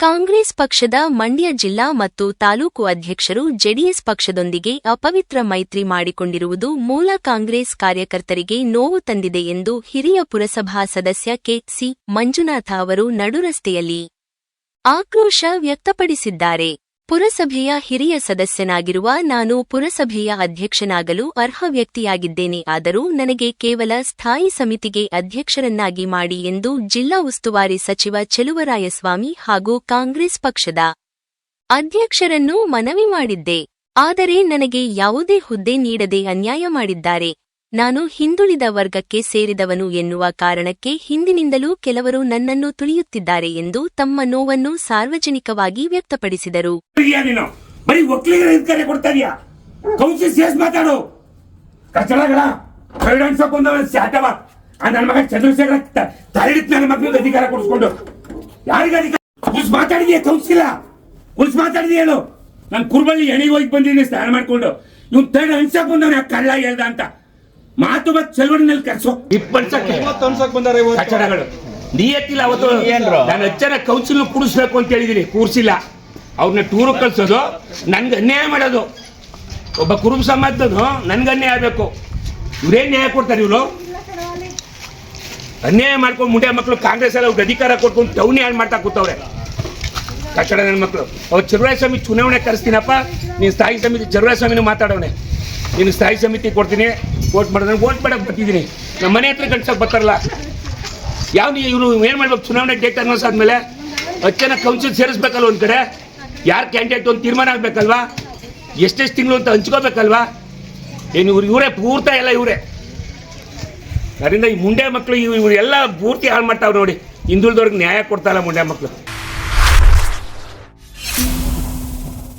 ಕಾಂಗ್ರೆಸ್ ಪಕ್ಷದ ಮಂಡ್ಯ ಜಿಲ್ಲಾ ಮತ್ತು ತಾಲೂಕು ಅಧ್ಯಕ್ಷರು ಜೆಡಿಎಸ್ ಪಕ್ಷದೊಂದಿಗೆ ಅಪವಿತ್ರ ಮೈತ್ರಿ ಮಾಡಿಕೊಂಡಿರುವುದು ಮೂಲ ಕಾಂಗ್ರೆಸ್ ಕಾರ್ಯಕರ್ತರಿಗೆ ನೋವು ತಂದಿದೆ ಎಂದು ಹಿರಿಯ ಪುರಸಭಾ ಸದಸ್ಯ ಕೆ ಸಿ ಮಂಜುನಾಥ ಅವರು ನಡುರಸ್ತೆಯಲ್ಲಿ ಆಕ್ರೋಶ ವ್ಯಕ್ತಪಡಿಸಿದ್ದಾರೆ. ಪುರಸಭೆಯ ಹಿರಿಯ ಸದಸ್ಯನಾಗಿರುವ ನಾನು ಪುರಸಭೆಯ ಅಧ್ಯಕ್ಷನಾಗಲು ಅರ್ಹ ವ್ಯಕ್ತಿಯಾಗಿದ್ದೇನೆ. ಆದರೂ ನನಗೆ ಕೇವಲ ಸ್ಥಾಯಿ ಸಮಿತಿಗೆ ಅಧ್ಯಕ್ಷರನ್ನಾಗಿ ಮಾಡಿ ಎಂದು ಜಿಲ್ಲಾ ಉಸ್ತುವಾರಿ ಸಚಿವ ಚೆಲುವರಾಯಸ್ವಾಮಿ ಹಾಗೂ ಕಾಂಗ್ರೆಸ್ ಪಕ್ಷದ ಅಧ್ಯಕ್ಷರನ್ನು ಮನವಿ ಮಾಡಿದ್ದೆ. ಆದರೆ ನನಗೆ ಯಾವುದೇ ಹುದ್ದೆ ನೀಡದೆ ಅನ್ಯಾಯ ಮಾಡಿದ್ದಾರೆ. ನಾನು ಹಿಂದುಳಿದ ವರ್ಗಕ್ಕೆ ಸೇರಿದವನು ಎನ್ನುವ ಕಾರಣಕ್ಕೆ ಹಿಂದಿನಿಂದಲೂ ಕೆಲವರು ನನ್ನನ್ನು ತುಳಿಯುತ್ತಿದ್ದಾರೆ ಎಂದು ತಮ್ಮ ನೋವನ್ನು ಸಾರ್ವಜನಿಕವಾಗಿ ವ್ಯಕ್ತಪಡಿಸಿದರು. ನೀನು ಕುರ್ಬಳ್ಳಿ ಎಣಿಗೆ ಹೋಗಿ ಬಂದಿದ್ದೀನಿ, ಸ್ನಾನ ಮಾಡ್ಕೊಂಡು. ಇವ್ನು ತಡ ಅನ್ಸಕ್ ಬಂದವನ ಕಳ್ಳ ಹೇಳ್ದ ಅಂತ? ಮಾತು ಬತ್ ಚಳವಳಿನಲ್ಲಿ ಕರ್ಸೋ ಇಪ್ಪತ್ತು ಬಂದಾರೆ ಇವತ್ತು. ಕಚಡಗಳು. ನಿಯತ್ತಿಲ್ಲ ಅವತ್ತು? ನಾನು ಅಚ್ಚರ ಕೌನ್ಸಿಲ್ ಕೂಡಿಸ್ಬೇಕು ಅಂತ ಹೇಳಿದೀನಿ ಕೂರಿಸಿಲ್ಲ ಅವ್ರನ್ನ ಟೂರ್ ಕಳ್ಸೋದು ನನ್ಗೆ ಅನ್ಯಾಯ ಮಾಡೋದು. ಒಬ್ಬ ಕುರುಬ ಸಮಾಜದ್ದು ನನ್ಗೆ ಅನ್ಯಾಯ ಆಗಬೇಕು. ಇವ್ರೇನ್ ನ್ಯಾಯ ಕೊಡ್ತಾರೆ ಇವರು? ಅನ್ಯಾಯ ಮಾಡ್ಕೊಂಡು ಮುಂಡೆ ಮಕ್ಕಳು ಕಾಂಗ್ರೆಸ್ ಅಲ್ಲಿ ಅವ್ರಿಗೆ ಅಧಿಕಾರ ಕೊಟ್ಕೊಂಡು ಟೌನ್ ಹಾಳು ಮಾಡ್ತಾ ಕೂತವ್ರೆ? ಕಟ್ಟಡ ನನ್ನ ಮಕ್ಕಳು ಅವ್ರು ಚರುರಾಯ ಸ್ವಾಮಿ ಚುನಾವಣೆ ಕರೆಸ್ತೀನಪ್ಪ ನೀನು ಸ್ಥಾಯಿ ಸಮಿತಿ ಚರುರಾಯ ಸ್ವಾಮಿನೂ ಮಾತಾಡವನೆ. ನೀನು ಸ್ಥಾಯಿ ಸಮಿತಿ ಕೊಡ್ತೀನಿ. ವೋಟ್ ಮಾಡಿದ್ರೆ ವೋಟ್ ಮಾಡಕ್ಕೆ ಬರ್ತಿದ್ದೀನಿ. ನಮ್ಮ ಮನೆ ಹತ್ರ ಕಳ್ಸಕ್ಕೆ ಬರ್ತಾರಲ್ಲ. ಯಾವ ನೀ ಇವರು ಏನು ಮಾಡ್ಬೇಕು? ಚುನಾವಣೆ ಡೇಟ್ ಅನೌನ್ಸ್ ಆದಮೇಲೆ ಹತ್ತು ಜನ ಕೌನ್ಸಿಲ್ ಸೇರಿಸ್ಬೇಕಲ್ವ ಒಂದು ಕಡೆ? ಯಾರು ಕ್ಯಾಂಡಿಡೇಟ್ ಒಂದು ತೀರ್ಮಾನ ಆಗಬೇಕಲ್ವಾ? ಎಷ್ಟೆಷ್ಟು ತಿಂಗಳು ಅಂತ ಹಂಚ್ಕೋಬೇಕಲ್ವಾ? ಏನು ಇವ್ರು ಇವರೇ ಪೂರ್ತ ಎಲ್ಲ ಇವರೇ. ಅದರಿಂದ ಈ ಮುಂಡೆ ಮಕ್ಕಳು ಇವ್ರು ಎಲ್ಲ ಪೂರ್ತಿ ಹಾಳು ಮಾಡ್ತಾವ್ರು ನೋಡಿ. ಹಿಂದುಳಿದವ್ರಿಗೆ ನ್ಯಾಯ ಕೊಡ್ತಾಯಿಲ್ಲ ಮುಂಡೆ ಮಕ್ಕಳು